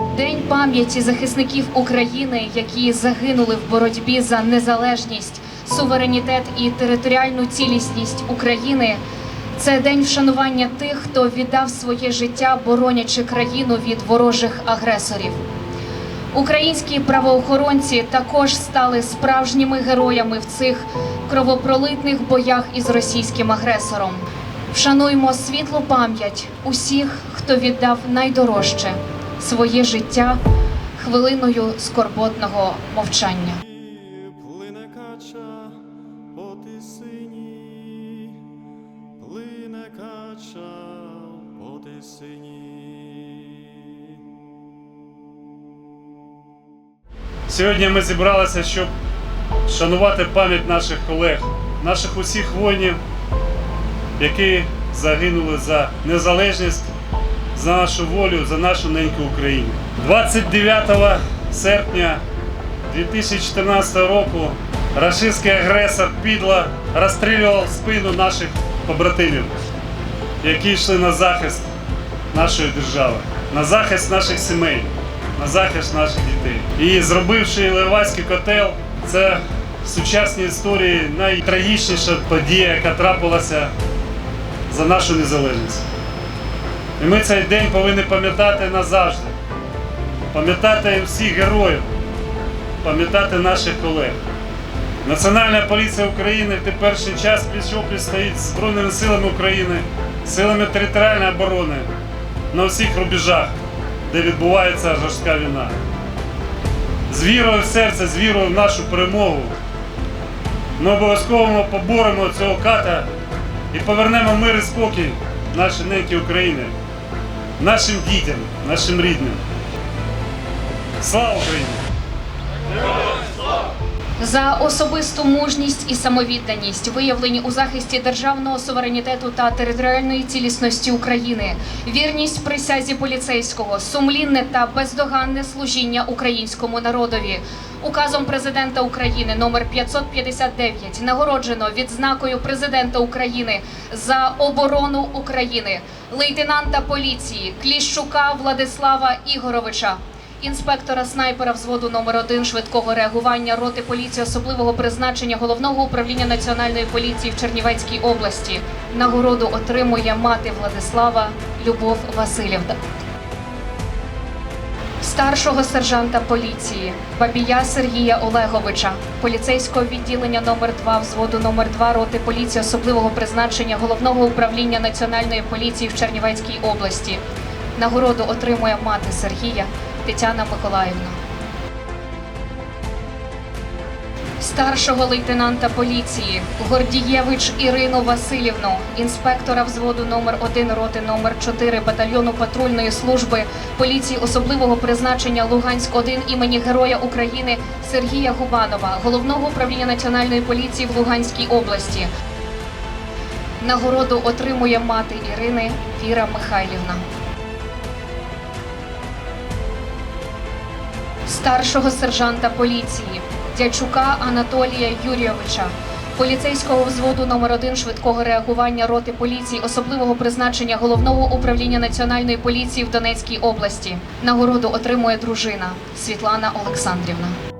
День пам'яті захисників України, які загинули в боротьбі за незалежність, суверенітет і територіальну цілісність України. Це день вшанування тих, хто віддав своє життя, боронячи країну від ворожих агресорів. Українські правоохоронці також стали справжніми героями в цих кровопролитних боях із російським агресором. Вшануймо світлу пам'ять усіх, хто віддав найдорожче своє життя хвилиною скорботного мовчання. Плине кача по тисині, плине кача по тисині. Сьогодні ми зібралися, щоб шанувати пам'ять наших колег, наших усіх воїнів, які загинули за незалежність, за нашу волю, за нашу неньку Україну. 29 серпня 2014 року рашистський агресор підло розстрілював спину наших побратимів, які йшли на захист нашої держави, на захист наших сімей, на захист наших дітей. І зробивши Левацький котел, це в сучасній історії найтрагічніша подія, яка трапилася за нашу незалежність. І ми цей день повинні пам'ятати назавжди, пам'ятати всіх героїв, пам'ятати наших колег. Національна поліція України в теперішній час пліч-опліч стоїть з Збройними силами України, силами територіальної оборони на всіх рубежах, де відбувається жорстка війна. З вірою в серце, з вірою в нашу перемогу. Ми обов'язково поборемо цього ката і повернемо мир і спокій нашій неньки України, нашим дітям, нашим рідним. Слава Україні! За особисту мужність і самовідданість, виявлені у захисті державного суверенітету та територіальної цілісності України, вірність присязі поліцейського, сумлінне та бездоганне служіння українському народові. Указом президента України номер 559 нагороджено відзнакою президента України за оборону України лейтенанта поліції Кліщука Владислава Ігоровича інспектора снайпера взводу номер 1 швидкого реагування роти поліції особливого призначення головного управління національної поліції в Чернівецькій області. Нагороду отримує мати Владислава Любов Васильівна. Старшого сержанта поліції Бабія Сергія Олеговича, поліцейського відділення номер 2 взводу номер 2 роти поліції особливого призначення головного управління національної поліції в Чернівецькій області. Нагороду отримує мати Сергія Тетяна Миколаївна. Старшого лейтенанта поліції Гордієвич Ірину Васильівну, інспектора взводу номер 1 роти номер 4 батальйону патрульної служби поліції особливого призначення Луганськ 1 імені Героя України Сергія Губанова, головного управління національної поліції в Луганській області. Нагороду отримує мати Ірини Віра Михайлівна. Старшого сержанта поліції Дячука Анатолія Юрійовича, поліцейського взводу номер 1 швидкого реагування роти поліції особливого призначення головного управління національної поліції в Донецькій області. Нагороду отримує дружина Світлана Олександрівна.